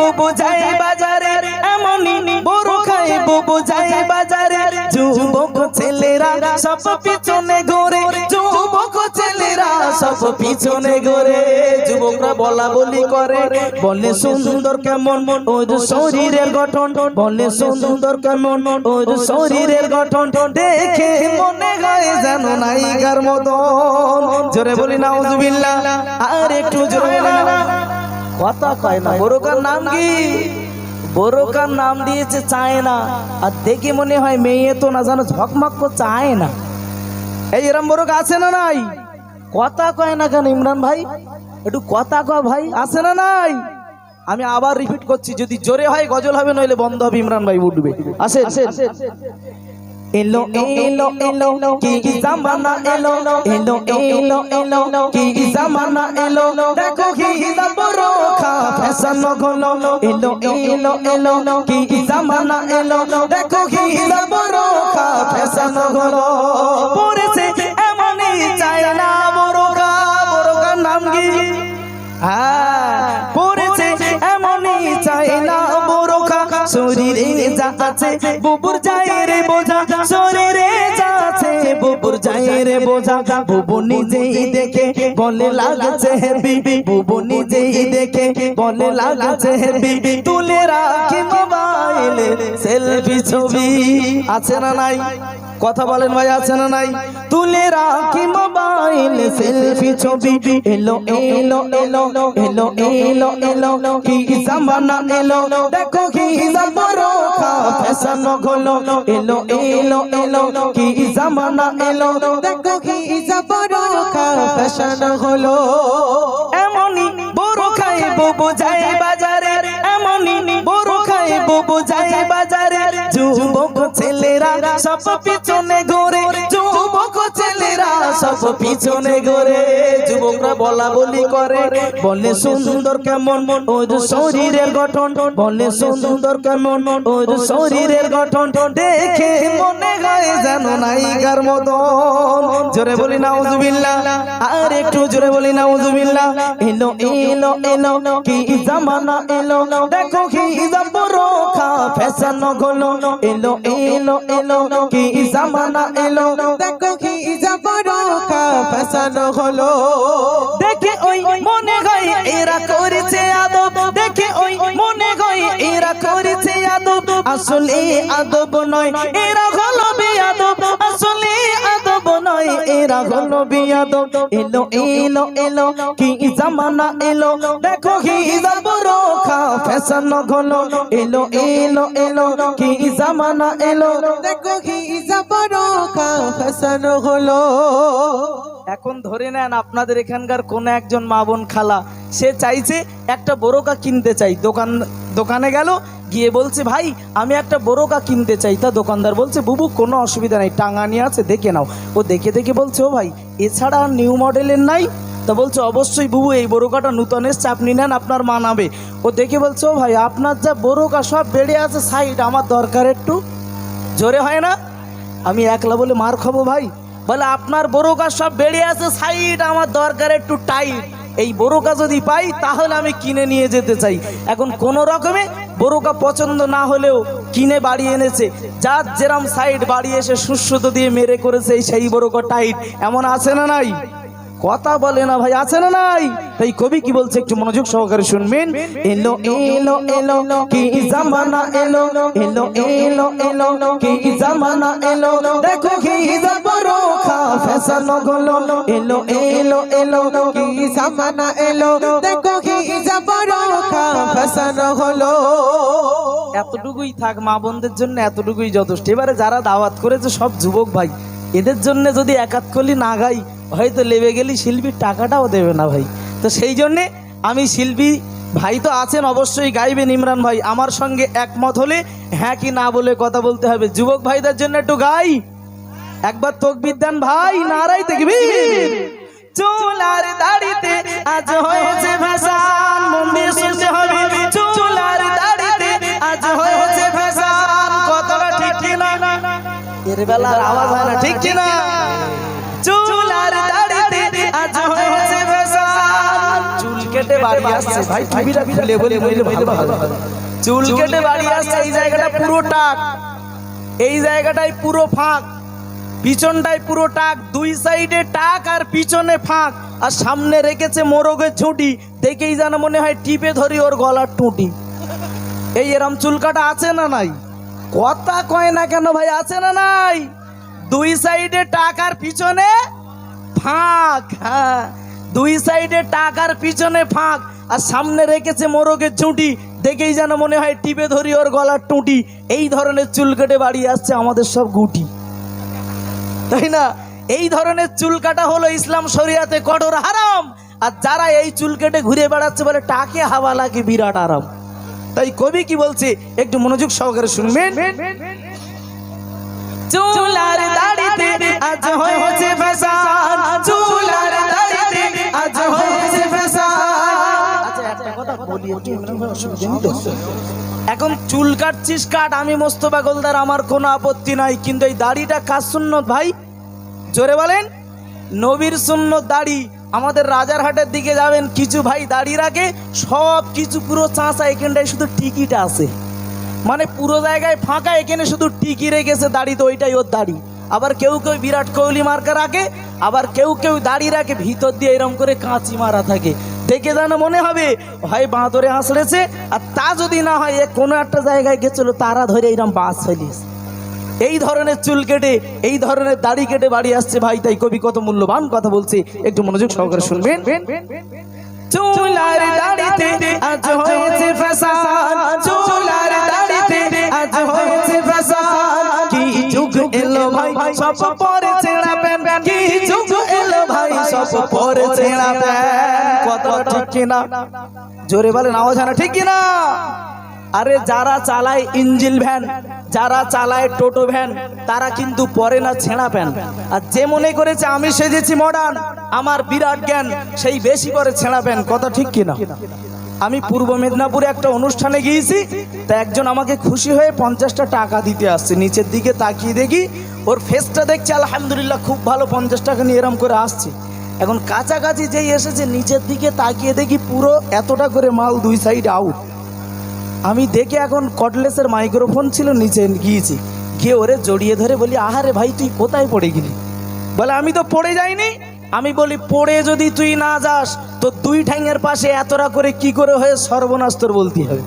বুবু যায় বাজারে এমনই বড় বুবু যায় বাজারে যুবক ছেলেরা সব পিছনে ঘুরে, যুবক ছেলেরা সব পিছনে ঘুরে। যুবকরা বলা বলি করে, বলে সুন্দর কেমন ওর শরীরের গঠন, বলে সুন্দর কেমন ওর শরীরের গঠন। দেখে মনে হয় যেন নায়িকার মতন। জোরে বলি না আর একটু জোরে কথা কয় না। বড়কার নাম কি? বড়কার নাম দিয়েছে চায় না আর দেখে মনে হয় মেয়ে তো না জানো ঝকমক আয় না। এই এরম বড়কা আছে না নাই? কথা কয় না কেন ইমরান ভাই? একটু কথা কয় ভাই, আছে না নাই? আমি আবার রিপিট করছি, যদি জোরে হয়, গজল হবে, নইলে বন্ধ হবে, ইমরান ভাই উঠবে। আসে এলো এলো এলো কি জামানা এলো এলো এলো এলো কি জামানা এলো দেখো কি বড় খা ফ্যাশন হলো এলো এলো এলো কি জামানা এলো দেখো কি বড় খা ফ্যাশন হলো আছে, বুবুর যায় রে বোঝা সরে যা যাচ্ছে, বুবুর যায় রে বোঝা। বুবু নিজেই দেখে, বলে লাগছে বিবি বুবু নিজেই দেখে, বলে লাগছে বিবি তুলে রাখি মোবাইলে, সেলফি ছবি। আছে না নাই? কথা বলেন ভাই, আছে না নাই? তুলে রাখি মোবাইল, সেলফি ছবি। এলো এলো এলো এলো এলো এলো, কি জামানা এলো? দেখো কি খা, ফ্যাশন হলো এলো এলো এলো, কি জামানা এলো? দেখো কি খা, ফ্যাশন হলো এমনই বড় খাই বুবু যায় বাজারে। এমনই বড় খাই বুবু যায় বাজারে। ছেলেরা সব পিছনে ঘুরে সব পিছনে ঘুরে যুবকরা বলা বলি করে, বলে সুন্দর কেমন? ওর শরীরের গঠন, বলে সুন্দর কেমন? ওর শরীরের গঠন, দেখে মনে হয় যেন নায়িকার মতন। জোরে বলি না উজুবিল্লা আর একটু জোরে বলি না উজুবিল্লা এলো এলো এলো, কি জামানা এলো? দেখো কি বড় খা ফ্যাশন হলো এলো এলো এলো, কি জামানা এলো? দেখো খা হলো। দেখে ওই মনে হয় এরা করেছে আদব। দেখে ওই মনে হয় এরা করেছে আদব। আসলে আদব নয় এরা হলো বেয়াদব আসলে আদব নয় এরা হলো বেয়াদব এলো এলো এলো কি জামানা এলো। দেখো কি বড় খা ফ্যাশন হলো। এলো এলো এলো কি জামানা এলো। দেখো কি বড় খা ফ্যাশন হলো। এখন ধরে নেন আপনাদের এখানকার কোন একজন মা বোন খালা, সে চাইছে একটা বোরকা কিনতে চাই। দোকান, দোকানে গেল, গিয়ে বলছে, ভাই, আমি একটা বোরকা কিনতে চাই। তা দোকানদার বলছে, বুবু, কোনো অসুবিধা নাই, টাঙানি আছে, দেখে নাও। ও দেখে দেখে বলছে, ও ভাই, এছাড়া আর নিউ মডেলের নাই? তা বলছে, অবশ্যই বুবু, এই বোরকাটা নূতন এসছে আপনি নেন, আপনার মানাবে। ও দেখে বলছে, ও ভাই, আপনার যা বোরকা সব বেড়ে আছে সাইড আমার দরকার একটু। জোরে হয় না? আমি একলা বলে মার খাব, ভাই? বলে, আপনার বোরকা সব বেড়ে আছে, সাইড আমার দরকার একটু টাইট। এই বোরকা যদি পাই, তাহলে আমি কিনে নিয়ে যেতে চাই। এখন কোন রকমে বোরকা পছন্দ না হলেও কিনে বাড়ি এনেছে। যার যেরাম সাইড বাড়ি এসে সুস্রত দিয়ে মেরে করেছে সেই বোরকা টাইট। এমন আছে না নাই? কথা বলে না ভাই, আছে না নাই? তাই কবি কি বলছে, একটু মনোযোগ সহকারে শুনবেন। এলো এলো এলো, কি জামানা এলো এলো এলো এলো, কি জামানা এলো, দেখো কি ফ্যাশন হলো এলো এলো এলো, কি জামানা এলো, দেখো কি বড় খা ফ্যাশন হলো এতটুকুই থাক মা বোনদের জন্য, এতটুকুই যথেষ্ট। এবারে যারা দাওয়াত করেছে সব যুবক ভাই, এদের জন্য যদি একাত কলি না গাই হয়তো লেবে গেলি শিল্পীর টাকাটাও দেবে না ভাই। তো সেই জন্যে আমি শিল্পী ভাই তো আছেন, অবশ্যই গাইবেন ইমরান ভাই। আমার সঙ্গে একমত হলে হ্যাঁ কি না বলে কথা বলতে হবে। যুবক ভাইদের জন্য একটু গাই। একবার তকবির দেন ভাই নারাই দেখবি চুলার দাড়িতে আজ হয়েছে ভাসান মন দিয়ে শুনতে হবে। চুলার দাড়িতে আজ হয়েছে ভাসান কতটা ঠিক কিনা? এর বেলার আওয়াজ হয় না, ঠিক কিনা? চুলার দাড়িতে আজ হয়েছে ভাসান চুল কেটে বাড়ি আসছে। ভাই, টুপিটা খুলে বলে বলে ভালো ভালো চুল কেটে বাড়ি আসছে, এই জায়গাটা পুরো টাক। এই জায়গাটাই পুরো ফাঁক। পিছনটাই পুরো টাক, দুই সাইডে টাক আর পিছনে ফাঁক। আর সামনে রেখেছে মোরগের ঝুঁটি, দেখেই যেন মনে হয় টিপে ধরি ওর গলার টুটি। এই এরম চুলকাটা আছে না নাই? কথা কয় না কেন ভাই, আছে না নাই? দুই সাইডে টাকার পিছনে ফাঁক হ্যাঁ। দুই সাইডে টাকার পিছনে ফাঁক, আর সামনে রেখেছে মোরগের ঝুঁটি, দেখেই যেন মনে হয় টিপে ধরি ওর গলার টুটি। এই ধরনের চুল কেটে বাড়ি আসছে আমাদের সব গুটি। তাই না? এই ধরনের চুল কাটা হলো ইসলাম শরিয়াতে কঠোর হারাম। আর যারা এই চুল কেটে ঘুরে বেড়াচ্ছে বলে টাকে হাওয়া লাগে বিরাট আরাম। তাই কবি কি বলছে? একটু মনোযোগ সহকারে শুনবেন। চুলার দাড়িতে আজ হয়েছে ফ্যাশন। অসুবিধা নেই তো? এখন চুল কাটছিস কাট। আমি মোস্তফা গোলদার আমার কোনো আপত্তি নাই। কিন্তু এই দাড়িটা কাজ সুন্নত ভাই? জোরে বলেন। নবীর সুন্নত দাড়ি। আমাদের রাজারহাটের দিকে যাবেন কিছু ভাই দাড়ি রাখে সব কিছু পুরো চাঁচা এখানটায় শুধু টিকিটা আছে। মানে পুরো জায়গায় ফাঁকা এখানে শুধু টিকি রেখেছে দাড়ি তো ওইটাই ওর দাড়ি। আবার কেউ কেউ বিরাট কোহলি মার্কা রাখে আবার কেউ কেউ দাড়ি রাখে ভিতর দিয়ে এরম করে কাঁচি মারা থাকে। দেখে যেন মনে হবে হয় বাঁদরে হাসড়েছে আর তা যদি না হয়, এ কোনো একটা জায়গায় গেছিল, তারা ধরে এইরকম বাস ফেলিস এই ধরনের চুল কেটে, এই ধরনের দাড়ি কেটে বাড়ি আসছে, ভাই, তাই কবি কত মূল্যবান কথা বলছে। একটু মনোযোগ সহকারে শুনবেন। চুলার এলো, ভাই পরে ছেঁড়া প্যান ঠিক কিনা? জোরে বলেন আওয়াজ হয় না ঠিক কিনা? আরে যারা চালায় ইঞ্জিল ভ্যান যারা চালায় টোটো ভ্যান তারা কিন্তু পরে না ছেঁড়া প্যান আর যে মনে করেছে আমি সেজেছি মডার্ন আমার বিরাট জ্ঞান সেই বেশি করে ছেঁড়া প্যান কথা ঠিক কিনা? আমি পূর্ব মেদিনীপুরে একটা অনুষ্ঠানে গিয়েছি তা একজন আমাকে খুশি হয়ে পঞ্চাশটা টাকা দিতে আসছে। নিচের দিকে তাকিয়ে দেখি ওর ফেসটা দেখছে আলহামদুলিল্লাহ খুব ভালো পঞ্চাশ টাকা নিয়ে এরম করে আসছে। এখন কাছাকাছি যেই এসেছে, নিচের দিকে তাকিয়ে দেখি পুরো এতটা করে মাল দুই সাইড আউট আমি দেখে এখন কটলেসের মাইক্রোফোন ছিল, নিচে গিয়েছি। গিয়ে ওরে জড়িয়ে ধরে বলি, আহারে ভাই, তুই কোথায় পড়ে গেলি? বলে, আমি তো পড়ে যাইনি। আমি বলি, পড়ে যদি তুই না যাস, তো দুই ঠ্যাঙের পাশে এতটা করে কি করে হয়ে সর্বনাশ তোর বলতে হবে?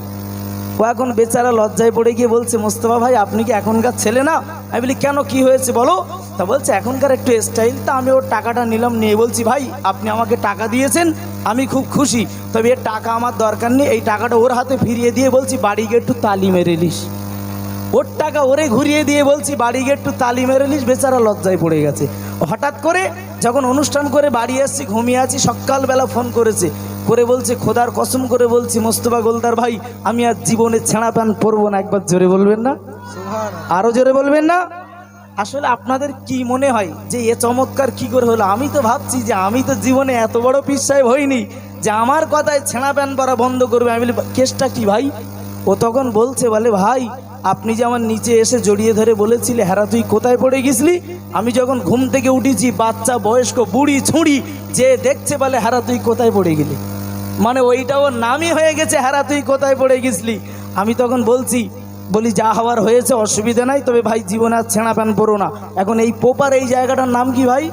ও এখন বেচারা লজ্জায় পড়ে গিয়ে বলছে, মোস্তফা ভাই, আপনি কি এখনকার ছেলে না? আমি বলি, কেন? কি হয়েছে বলো? তা বলছে, এখনকার একটু স্টাইল তা আমি ওর টাকাটা নিলাম, নিয়ে বলছি, ভাই, আপনি আমাকে টাকা দিয়েছেন, আমি খুব খুশি। তবে এর টাকা আমার দরকার নেই, এই টাকাটা ওর হাতে ফিরিয়ে দিয়ে বলছি, বাড়ি গিয়ে একটু তালি মেরে নিস। ওর টাকা ওরে ঘুরিয়ে দিয়ে বলছি, বাড়ি গিয়ে একটু তালি মেরে নিস, বেচারা লজ্জায় পড়ে গেছে। হঠাৎ করে যখন অনুষ্ঠান করে বাড়ি আসছি, ঘুমিয়ে আছি, সকালবেলা ফোন করেছে। করে বলছে খোদার কসম করে বলছি মোস্তফা গোলদার ভাই আমি আর জীবনে ছেঁড়া প্যান পরবো না। একবার জোরে বলবেন না? আরও জোরে বলবেন না? আসলে আপনাদের কি মনে হয় যে এ চমৎকার কি করে হলো? আমি তো ভাবছি যে আমি তো জীবনে এত বড় পিস সাহেব হইনি যে আমার কথায় ছেঁড়া প্যান পরা বন্ধ করবে। আমি বলি কেসটা কি ভাই? ও তখন বলছে বলে ভাই আপনি যে আমার নিচে এসে জড়িয়ে ধরে বলেছিলে হ্যাঁ তুই কোথায় পড়ে গেছিলি? আমি যখন ঘুম থেকে উঠেছি বাচ্চা বয়স্ক বুড়ি ছুঁড়ি যে দেখছে বলে হ্যাঁ তুই কোথায় পড়ে গেলি? মানে ওইটা ওর নামই হয়ে গেছে হ্যাঁ তুই কোথায় পড়ে গেছিলি? আমি তখন বলছি, বলি, যা হওয়ার হয়েছে, অসুবিধা নাই, তবে ভাই জীবনে আর ছেঁড়া প্যান পরো না। এখন এই পোপার এই জায়গাটার নাম কি ভাই?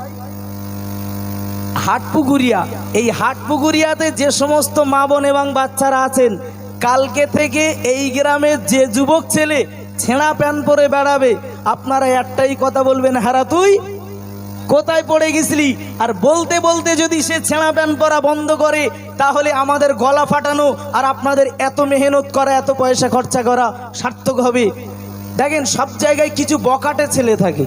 হাটপুকুরিয়া। এই হাটপুকুরিয়াতে যে সমস্ত মা বোন এবং বাচ্চারা আছেন, কালকে থেকে এই গ্রামের যে যুবক ছেলে ছেঁড়া প্যান পরে বেড়াবে, আপনারা একটাই কথা বলবেন, হারা, তুই কোথায় পড়ে গেছিলি? আর বলতে বলতে যদি সে ছেঁড়া প্যান পরা বন্ধ করে, তাহলে আমাদের গলা ফাটানো আর আপনাদের এত মেহনত করা, এত পয়সা খরচা করা সার্থক হবে। দেখেন, সব জায়গায় কিছু বকাটে ছেলে থাকে।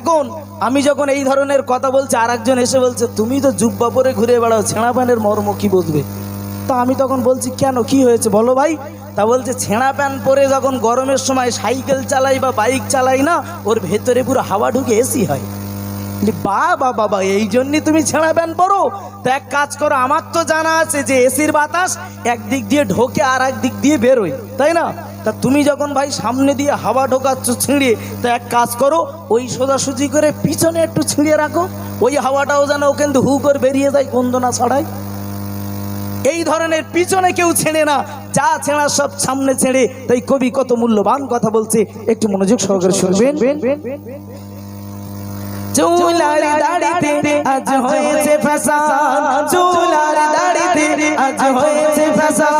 এখন আমি যখন এই ধরনের কথা বলছি আর একজন এসে বলছে, তুমি তো জুব্বা পরে ঘুরে বেড়াও, ছেঁড়া প্যানের মর্ম কি বুঝবে তা আমি তখন বলছি, কেন, কি হয়েছে বলো ভাই? তা বলছে, ছেঁড়া প্যান্ট পরে যখন গরমের সময় সাইকেল চালাই বা বাইক চালাই না, ওর ভেতরে পুরো হাওয়া ঢুকে এসি হয়। বা বাবা এই জন্যই তুমি ছেঁড়া প্যান্ট পরো তো এক কাজ করো, আমার তো জানা আছে যে এসির বাতাস একদিক দিয়ে ঢোকে আর এক দিক দিয়ে বেরোয়, তাই না? তা তুমি যখন ভাই সামনে দিয়ে হাওয়া ঢোকাচ্ছ ছিঁড়ে, তো এক কাজ করো, ওই সোজাসুজি করে পিছনে একটু ছিঁড়ে রাখো, ওই হাওয়াটাও যেন ও কিন্তু হু করে বেরিয়ে যায় গন্ধ না ছড়ায় এই ধরনের পিছনে কেউ ছেড়ে না, যা ছেঁড়া সব সামনে ছেড়ে, তাই কবি কত মূল্যবান কথা বলছে, একটু মনোযোগ সহকারে শুনবেন। চুলার দাড়িতে আজ হয়েছে ফ্যাশন। চুলার দাড়িতে আজ হয়েছে ফ্যাশন।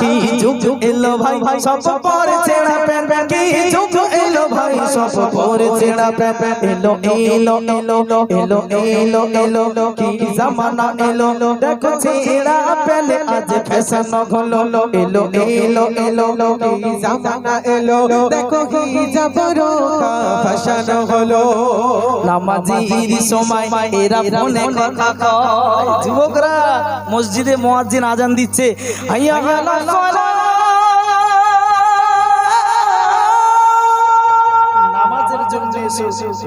কি যুগ এলো ভাই সব পরে ছেড়া প্যান কি যুগ ভাই, সব ছেড়া প্যান এলো এলো এলো এলো এলো এলো, কি জামানা এলো। দেখো ছেড়া প্যান আজ ফ্যাশন হলো। এলো এলো এলো, কি জামানা এলো। দেখো রোকা ফ্যাশন হলো। নামাজির সময় এরা ফোনে কথা কয়। যুবকরা মসজিদে মুয়াজ্জিন আজান দিচ্ছে। সালাহ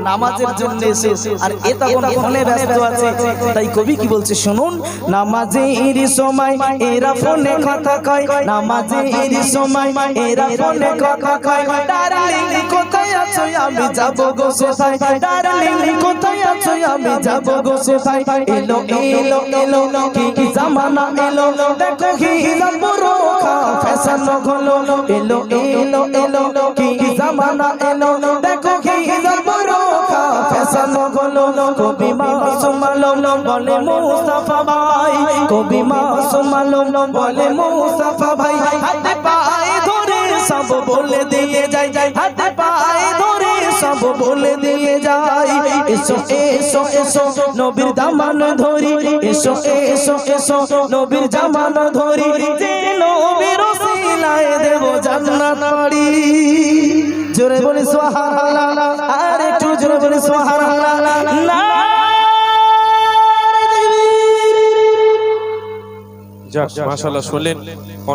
নামাজের জন্য এসো। আর এ তখন ফোনে ব্যস্ত আছে। তাই কবি কি বলছে শুনুন? নামাজের সময় এরা ফোনে কথা কয়। নামাজের সময় এরা ফোনে কথা কয়। ডার্লিং কোথায় আছো? আমি যাব গো সেথায় ডার্লিং কোথায় আছো? আমি যাব গো সেথায় এলো এলো এলো কি কি জামানা এলো? দেখো কি জাম্বুরো ফ্যাশন হলো এলো এলো এলো কি কি জামানা এলো? বলে মুস্তাফা ভাই, কবি মাসুম আলম বলে মুস্তাফা ভাই, হাতে পায়ে ধরে সব বলে দিয়ে যাই যাই হাতে পায়ে ধরে সব বলে দিয়ে যাই। এসো এসো এসো, নবীর দামান ধরি, এসো এসো এসো, নবীর জামান ধরি নবীর ওসিলায় দেব জান্নাত বাড়ি। জোরে বলি সুবহানাল্লাহ, আর একটু জোরে বলি সুবহানাল্লাহ। না যাক মাশাআল্লাহ শুনলেন।